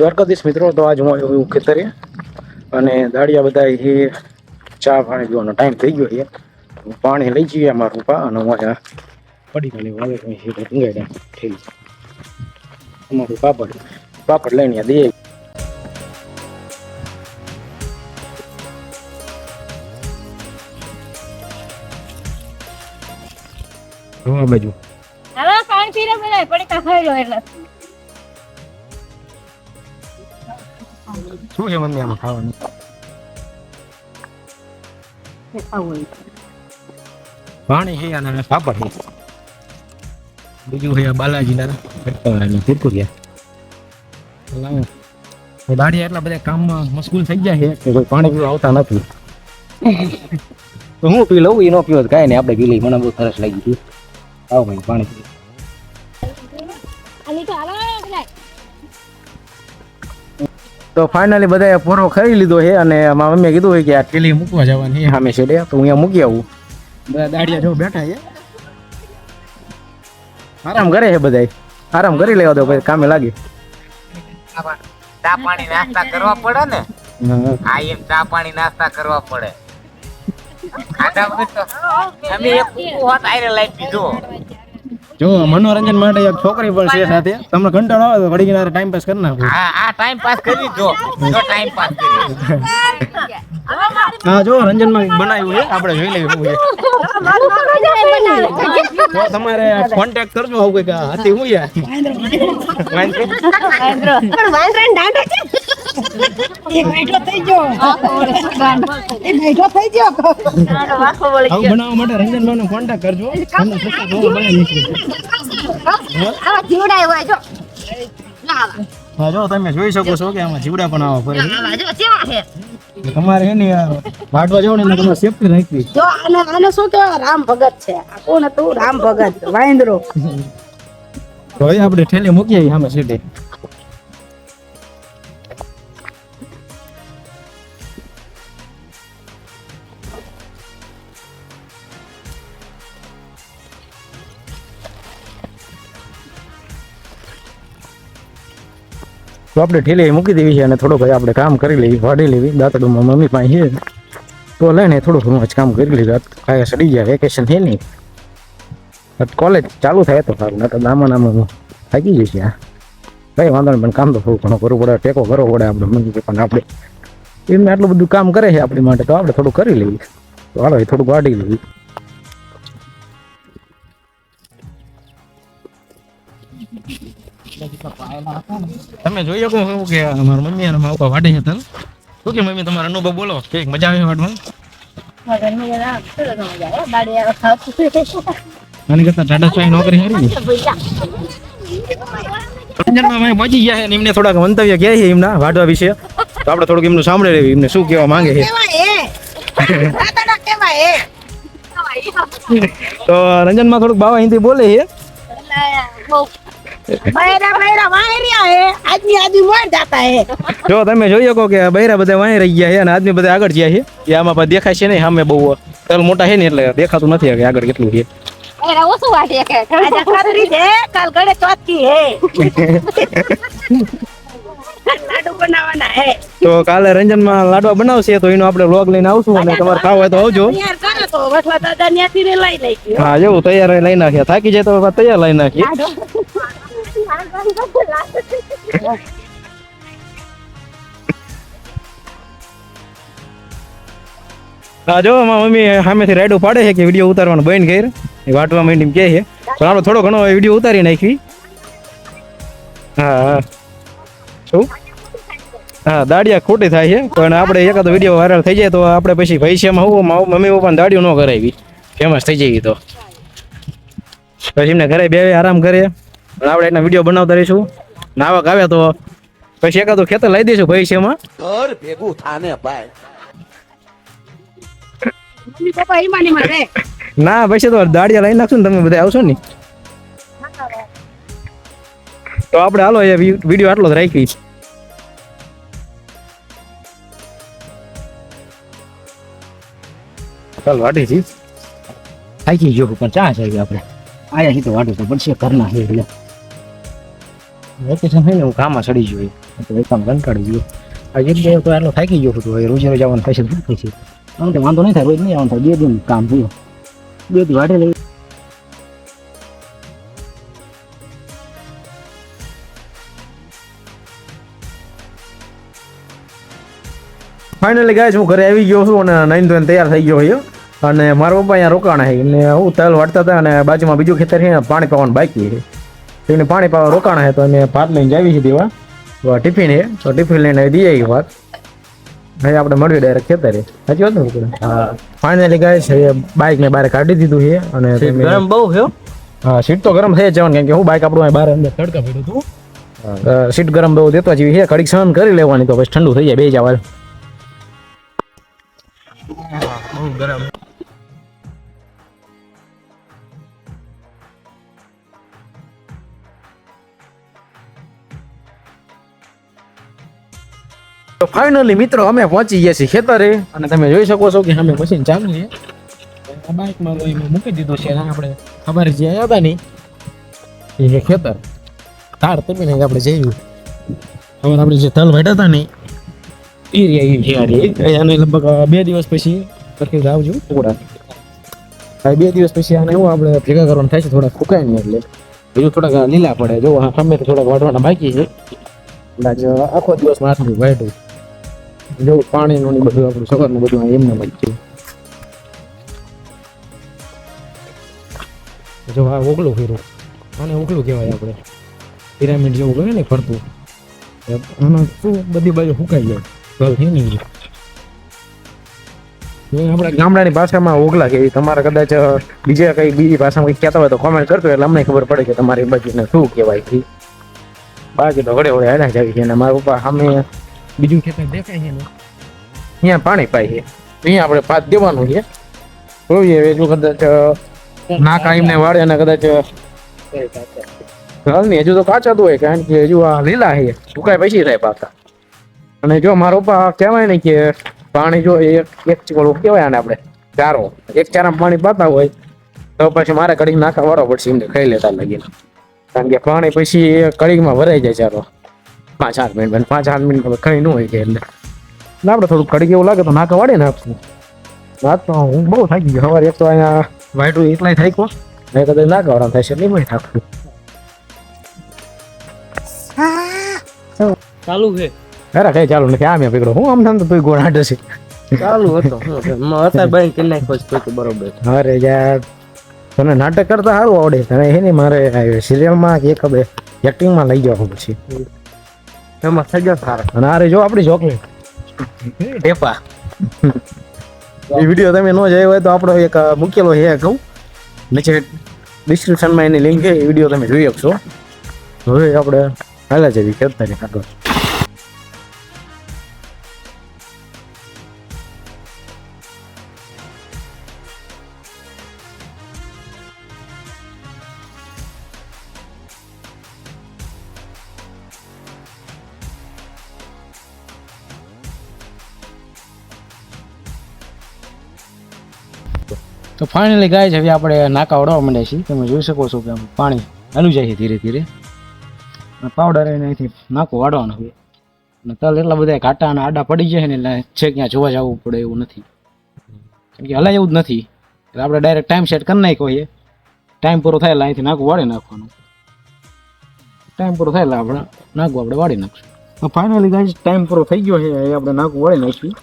દ્વારકાધીશ મિત્રો તો આજ હું આવ્યો એવું ખેતરે અને દાડિયા બધા એ ચા પાણી પીવાનો ટાઈમ થઈ ગયો છે. હું પાણી લઈ જઈએ અમારું પા અને હું આ પડી ગયેલી વાવે ભંગાડ્યા થઈ અમારું પાપડ પાપડ લઈને દઈએ. જોવા બાજુ. હવે પાણી પીરે બધા પડીકા ખાઈ લો એટલે. શું છે મમ્મી આમાં ખાવાનું પાણી છે અને પાપડ છે બીજું છે બાલાજીના કુરકુરિયા દાડિયા એટલા બધા કામમાં મશગુલ થઈ ગયા છે કે કોઈ પાણી પીવા આવતા નથી તો હું પી લઉં એ ન પીવો તો કાંઈ નહીં આપણે પી લઈ મને બહુ સરસ લાગી ગયું આવો ભાઈ પાણી પી તો ફાઇનલી બધાએ પૂરો ખરી લીધો છે અને મારા મમ્મીએ કીધું હોય કે આ થેલી મૂકવા જવાની છે. સામે છેડે તો હું અહીંયા મૂકી આવું. બધા દાડિયા જો બેઠા છે. આરામ કરે છે બધા આરામ કરી લેવા દો પછી કામે લાગે. ચા પાણી નાસ્તા કરવા પડે ને. આ એમ ચા પાણી નાસ્તા કરવા પડે. ખાધા વગર તો અમે એક હોત આયરે લાઈટ પીધો જો મનોરંજન માટે એક છોકરી પણ છે સાથે. તમને કંટાળો આવે તો વળી કિનારે ટાઈમ પાસ કરી નાખો. હા આ ટાઈમ પાસ કરી જો. જો ટાઈમ પાસ કરી. હા જો રંજનમાં બનાવ્યું છે. આપણે જોઈ લઈએ શું છે. તો તમારે કોન્ટેક્ટ કરજો આવું કંઈક હતી હું યાર. વાંદરો? પણ વાંદરો ડાંડો છે? એ બેઠો થઈ ગયો. એ બેઠો થઈ ગયો. આવું બનાવવા માટે રંજનભાઈ કોન્ટેક્ટ કરજો. તમને સસ્તા ભાવે બનાવી મૂકીશું. જીવડાય હોય જો. હા જો. તમે જોઈ શકો છો કે આમાં જીવડા પણ આવા ફરે તમારે એની વાટવા જાવ ને તમારે સેફટી રાખવી. જો આને આને શું કહેવાય? રામ ભગત છે. આ કોણ હતું? રામ ભગત વાંદરો. તો આપણે ઠેલી મૂકીએ સામે સીધે. તો આપણે ઠેલી મૂકી દેવી છે અને થોડો ભાઈ આપણે કામ કરી લેવી, વાડી લેવી દાંતડુંમાં મમ્મી પાસે છે. તો લઈને થોડું ઘણું જ કામ કરી લીધું કાંઈ સડી ગયા વેકેશન છે નહીં. કોલેજ ચાલુ થાય તો સારું ના તો નામાં થાકી જઈશ આ. ભાઈ વાંધો નહીં, પણ કામ તો થોડું ઘણું કરવું પડે, ટેકો કરવો પડે આપણે મમ્મી પપ્પાને આપણે. એમને આટલું બધું કામ કરે છે આપણી માટે, તો આપણે થોડું કરી લઈએ. તો હાલો, એ થોડુંક વાડી લઈએ. તમે જોઈ શકો શું કે મારા મમ્મી અને મારા વાડે છે તલ શું કે મમ્મી તમારા અનુભવ બોલો કે મજા આવે વાડમાં મને કરતા ટાટા સ્વાઈ નોકરી હારી રંજનમાં પહોંચી ગયા છે એમને થોડાક મંતવ્ય કહે છે એમના વાડવા વિશે. તો આપણે થોડુંક એમનું સાંભળી એમને શું કહેવા માંગે છે? તો રંજનમાં થોડુંક બાવા હિન્દી બોલે છે. બૈરા બૈરા વાયરિયા હે. આદમી આદમી મોર જાતા હે. જો તમે જોઈ શકો કે બૈરા બધા વાંહી રહી ગયા છે અને આદમી બધા આગળ ગયા છે એ આમાં પણ દેખાય છે નહીં સામે બહુ તલ મોટા છે ને એટલે દેખાતું નથી કે આગળ કેટલું છે એરા ઓછું વાટે કે. આજે ખાતરી છે કાલ ગળે ચોથી હે. લાડુ બનાવવાના હે. તો કાલે રંજનમાં લાડવા બનાવશે તો એનો આપણે વ્લોગ લઈને આવશું અને તમારે ખાવ હોય તો આવજો. તૈયાર કરો તો વઠવા દાદા ન્યાથી ને લઈ લઈ ગયો. હા જેવું તૈયાર લઈ નાખીએ. થાકી જાય તો તૈયાર લઈ નાખીએ. હા જો મમ્મી સામેથી રાઈડો પાડે છે કે વીડિયો ઉતારવાનું બંધ કર. એ વાટવા માંડી કે છે. પણ આપણે થોડો ઘણો વીડિયો ઉતારી નાખી. હા શું? હા, દાડિયા ખોટી થાય છે, પણ આપણે એકાદો વીડિયો વાયરલ થઈ જાય તો આપણે પછી ભવિષ્યમાં હું મમ્મી પપ્પાને દાડિયું ન કરાવી. ફેમસ થઈ જઈએ તો. પછી એમને ઘરે બે આરામ કરે. આપણે એના વીડિયો બનાવતા રહીશું. નાવક આવે તો પછી એકાદું ખેતર લઈ દઈશું ભવિષ્યમાં. ઘર ભેગું થાને ભાઈ. ના પછી તો દાડિયા લઈ નાખશું ને તમે બધા આવશો ને. તો આપણે હાલો એ વીડિયો આટલો જ રાખી ચાલ વાટી છી થાકી ગયો પણ ચા છે આપણે. આયા હી તો વાટું તો પડશે ઘરના હે એટલે. વેકેશન હોય ને હું કામમાં સડી ગયો તો કામ કંટાળી ગયો આ એક બે તો એટલો થાકી ગયો હતો હવે રોજે રોજ આવવાનું તો શું થશે આમ તો વાંધો નહીં થાય, રોજ નહીં આવવાનું થાય. બે દિન કામ થયું. બે દી વાટે લઈ ફાઇનલી ગાય હું ઘરે આવી ગયો છું અને નાઈન ધોઈને તૈયાર થઈ ગયો છું. અને મારા પપ્પા અહીંયા રોકાણા છે. અને હું તલ વાટતા હતા અને બાજુમાં બીજું ખેતર છે પાણી પાવાનું બાકી છે. એને પાણી પાવા રોકાણા હે તો અમે ભાત લઈને જાવી છે દેવા. તો ટિફિન હે તો ટિફિન લઈને દઈએ આવી વાત હવે આપણે મળીએ ડાયરેક્ટ ખેતરે સાચી વાત ને હા. ફાઇનલી ગાય છે બાઇક ને બહાર કાઢી દીધું છે અને ગરમ બહુ છે હા. સીટ તો ગરમ થઈ જવાનું કેમ કે હું બાઇક આપણું બહાર અંદર તડકા પડ્યું હતું. સીટ ગરમ બહુ દેતો જેવી છે. કડીક સહન કરી લેવાની તો પછી ઠંડુ થઈ જાય બે જવા બહુ ગરમ. તો ફાઇનલી મિત્રો અમે પહોંચી ગયા છીએ ખેતરે અને તમે જોઈ શકો છો કે અમે મશીન ચાલુ છે. આ બાઇકમાં મૂકી દીધું છે આપણે અમારે જે હતા નહીં એ ખેતર. તાર તમે આપણે જઈએ. હવે આપણે જે તલ વાટ્યા હતા ને, એ રહ્યા એ અને લગભગ બે દિવસ પછી સરખી આવજો ભાઈ બે દિવસ પછી આને એવું આપણે ભેગા કરવાનું થાય છે થોડા ફૂકાય નહીં એટલે. બીજું થોડાક લીલા પડે. જો હા સામે થોડાક વાટવાના બાકી છે. આખો દિવસ માથું વાટ્યું જો પાણીનું ને બધું આપણું સવારનું બધું એમને મળી છે જો આ ઓગલું ફેરું. આને ઓગલું કહેવાય આપણે. પિરામિડ જેવું કહે ને ફરતું. આમાં શું બધી બાજુ સુકાઈ જાય. તો છે નહીં આપણા ગામડાની ભાષામાં ઓગલા કે તમારે કદાચ બીજા કઈ બીજી ભાષામાં કહેતા હોય તો કોમેન્ટ કરજો. એટલે અમને ખબર પડે કે તમારી બાજુને શું કહેવાય બાકી તો ઘડે ઘડે હાલ્યા જાય છે અને મારા પપ્પા સામે બીજું ખેતર દેખાય છે અહીંયા પાણી પાય છે. અહીંયા આપણે પાત દેવાનું છે. જોઈએ એટલું કદાચ ના કાંઈ વાળે અને કદાચ હાલ નહીં હજુ તો કાચા હોય કારણ કે હજુ આ લીલા છે. સુકાય પછી થાય પાછા અને જો મારો પપ્પા કહેવાય ને કે પાણી જો એક એક ચીકડું કહેવાય આને આપણે, ચારો. એક ચારામાં પાણી પાતા હોય, તો પછી મારે કડીક નાખા વાળો પડશે એમને ખાઈ લેતા લાગીને. કારણ કે પાણી પછી કડીકમાં ભરાઈ જાય ચારો. પાંચ આઠ મિનિટ પાંચ આઠ મિનિટ કઈ ન હોય કે એટલે. એટલે આપણે થોડુંક કડીક એવું લાગે તો નાકા ને આપશું. વાત તો હું બહુ થાકી ગયો. સવારે એક તો અહીંયા વાઈટું એકલાય થાક્યો ને કદાચ નાકા વાળા થાય છે નહીં થાકું ચાલુ છે. અરે કઈ ચાલુ નથી. આમ પકડો હું આમ તો તું ગોળ હાટે છે. ચાલુ હતો. અત્યારે બંધ કરી નાખ્યો છે તો બરોબર. અરે યાર. તને નાટક કરતા સારું આવડે. તને હે ને મારે સિરિયલમાં કે એક બે એક્ટિંગમાં લઈ જવાનું પછી. એમાં સજા સારા. અને આરે જો આપણી ચોકલેટ ઢેપા એ વીડિયો તમે ન જોયો હોય તો આપણો એક મૂકેલો છે કહું નીચે ડિસ્ક્રિપ્શનમાં એની લિંક છે એ વીડિયો તમે જોઈ શકશો. હવે આપણે હાલા જેવી ખેતરની આગળ. તો ફાઇનલી ગાય હવે આપણે નાકા ઓળવા માંડ્યા છીએ. તમે જોઈ શકો છો કે પાણી હાલું જાય છે ધીરે ધીરે. પાવડર એને અહીંથી નાકો વાળવાનો છે. અને તલ એટલા બધા ઘાટા અને આડા પડી જાય ને એટલે છે ક્યાં જોવા જવું પડે એવું નથી. કેમ કે હલાય એવું જ નથી. એટલે આપણે ડાયરેક્ટ ટાઈમ સેટ કરી નાખ્યો હોઈએ ટાઈમ પૂરો થાય એટલે અહીંથી નાકું વાળી નાખવાનું. ટાઈમ પૂરો થાય એટલે આપણે નાકું આપણે વાળી નાખશું. ફાઇનલી ગાય ટાઈમ પૂરો થઈ ગયો છે. આપણે નાકું વાળી નાખ્યું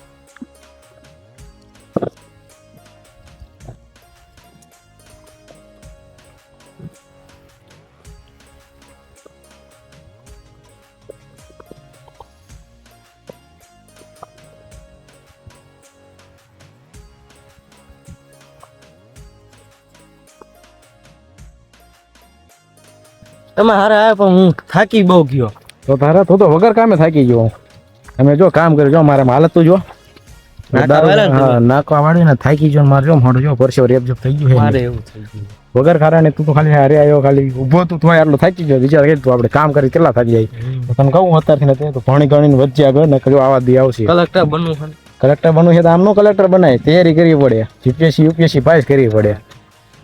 તમે હારે આવ્યા પણ હું થાકી બહુ ગયો. તો તારા તો તો વગર કામે થાકી ગયો. અમે જો કામ કર્યું જો. મારે હાલત તું જો નાકા વાળા ને થાકી ગયો મારે જો મોઢું જો પરસેવો રેબજેબ થઈ ગયું મારે એવું થઈ ગયું. વગર ખારા તું તો ખાલી હારે આવ્યો ખાલી ઊભો તું થોય આટલો થાકી ગયો. વિચાર કરી તું આપણે કામ કરી કેટલા થાકી જાય. તો તને કહું અત્યારથી નથી તો ભણી ગણીને વચ્ચે આગળ ને કજો આવા દી આવશે. કલેક્ટર બનવું કલેક્ટર બનવું છે તો આમનું કલેક્ટર બનાય. તૈયારી કરવી પડે. જીપીએસસી યુપીએસસી પાસ કરવી પડે.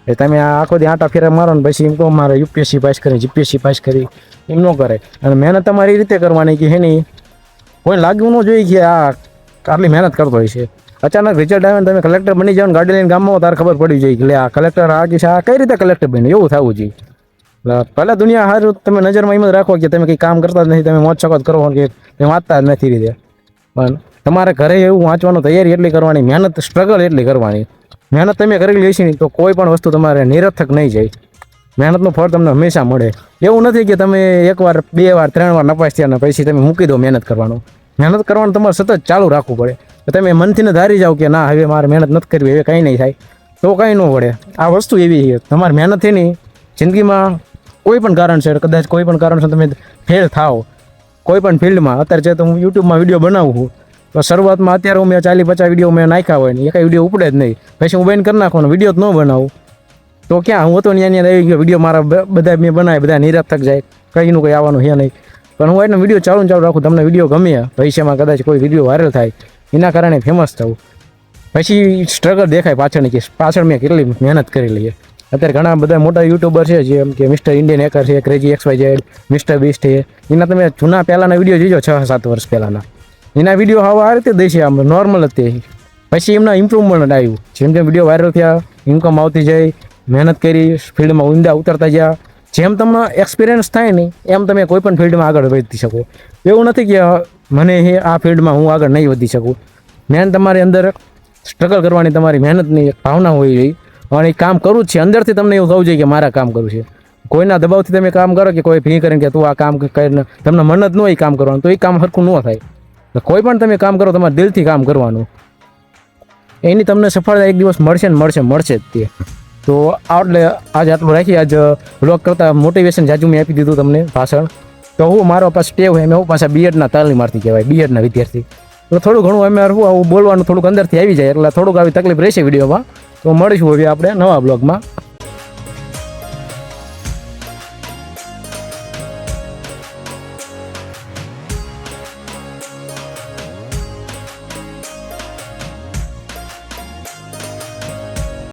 એ તમે આખો દી આટા ફેરા મારો ને પછી એમ કહો મારે યુપીએસસી પાસ કરી, જીપીએસસી પાસ કરી, એમ ન કરે. અને મહેનત તમારી રીતે કરવાની કે હે નહીં કોઈ લાગ્યું ન જોઈએ કે આ આટલી મહેનત કરતો હોય છે. અચાનક રિઝલ્ટ આવે ને તમે કલેક્ટર બની જાઓ ને ગાડી લઈને ગામમાં તારે ખબર પડી જાય કે આ કલેક્ટર આ છે, આ કઈ રીતે કલેક્ટર બને એવું થવું જોઈએ. પહેલા દુનિયા સારું તમે નજરમાં એમ જ રાખો કે તમે કંઈ કામ કરતા જ નથી, તમે મોજ છકત કરો કે તમે વાંચતા જ નથી રીતે. પણ તમારે ઘરે એવું વાંચવાનું તૈયારી એટલી કરવાની, મહેનત સ્ટ્રગલ એટલી કરવાની. મહેનત તમે કરેલી હશે ને, તો કોઈ પણ વસ્તુ તમારે નિરર્થક નહીં જાય. મહેનતનું ફળ તમને હંમેશા મળે. એવું નથી કે તમે એકવાર, બે વાર, ત્રણ વાર નપાસ થયા ને પછી તમે મૂકી દો મહેનત કરવાનું. મહેનત કરવાનું તમારે સતત ચાલુ રાખવું પડે. તમે મનથી ને ધારી જાઓ કે ના, હવે મારે મહેનત નથી કરવી, હવે કંઈ નહીં થાય. તો કંઈ ન વળે. આ વસ્તુ એવી છે. તમારી મહેનતથી નહીં જિંદગીમાં કોઈ પણ કારણસર, કદાચ કોઈ પણ કારણસર તમે ફેલ થાઓ. કોઈ પણ ફિલ્ડમાં અત્યારે છે તો હું યુટ્યુબમાં વીડિયો બનાવું છું તો શરૂઆતમાં અત્યારે હું મેં ચાલી પચાસ વીડિયો મેં નાખ્યા હોય ને, એ વીડિયો ઉપડે જ નહીં. પછી હું બેન કરી નાખો ને વીડિયો જ ન બનાવું. તો ક્યાં? હું હતો ત્યાં ત્યાં આવી ગયો. વીડિયો મારા બધા મેં બનાવે બધા નિરર્થક જાય. કંઈનું કંઈ આવવાનું છે નહીં. પણ હું એને વીડિયો ચાલુ ચાલુ રાખું, તમને વીડિયો ગમે, ભવિષ્યમાં કદાચ કોઈ વીડિયો વાયરલ થાય, એના કારણે ફેમસ થવું. પછી સ્ટ્રગલ દેખાય પાછળની કે પાછળ મેં કેટલી મહેનત કરી લઈએ. અત્યારે ઘણા બધા મોટા યુટ્યુબર છે જેમ કે મિસ્ટર ઇન્ડિયન હેકર છે Crazy X Y Z Mister Beast છે. એના તમે જૂના પહેલાંના વીડિયો જોજો, છ, સાત વર્ષ પહેલાંના. એના વીડિયો હવે આ રીતે દેશે આમ નોર્મલ જ તે. પછી એમના ઇમ્પ્રુવમેન્ટ આવ્યું. જેમ જેમ વીડિયો વાયરલ થયા ઇન્કમ આવતી જાય, મહેનત કરી ફિલ્ડમાં ઊંડા ઉતરતા ગયા. જેમ તમને એક્સપિરિયન્સ થાય ને, એમ તમે કોઈ પણ ફિલ્ડમાં આગળ વધી શકો. એવું નથી કે મને આ ફિલ્ડમાં હું આગળ નહીં વધી શકું. મેન તમારી અંદર સ્ટ્રગલ કરવાની તમારી મહેનતની ભાવના હોવી જોઈએ. અને એ કામ કરવું જ છે. અંદરથી તમને એવું થવું જોઈએ કે, મારા કામ કરવું છે. કોઈના દબાવથી તમે કામ કરો કે, કોઈ ફી કરીને કે, તું આ કામ કરીને તમને મન જ ન હોય કામ કરવાનું, તો એ કામ સરખું ન થાય. કોઈ પણ તમે કામ કરો, તમારે દિલથી કામ કરવાનું. એની તમને સફળતા એક દિવસ મળશે ને મળશે મળશે જ તે. તો આ એટલે આજે આટલું રાખી, આજ વ્લોગ કરતાં મોટિવેશન જાજુ મેં આપી દીધું તમને ભાષણ તો હું મારો પાસે ટેવ હોય હું પાછા બીએડના તાલીમાર્થી કહેવાય બીએડના વિદ્યાર્થી. તો થોડું ઘણું અમે હું આવું બોલવાનું થોડુંક અંદરથી આવી જાય, એટલે થોડુંક આવી તકલીફ રહેશે વિડીયોમાં. તો મળીશું હવે આપણે નવા બ્લોગમાં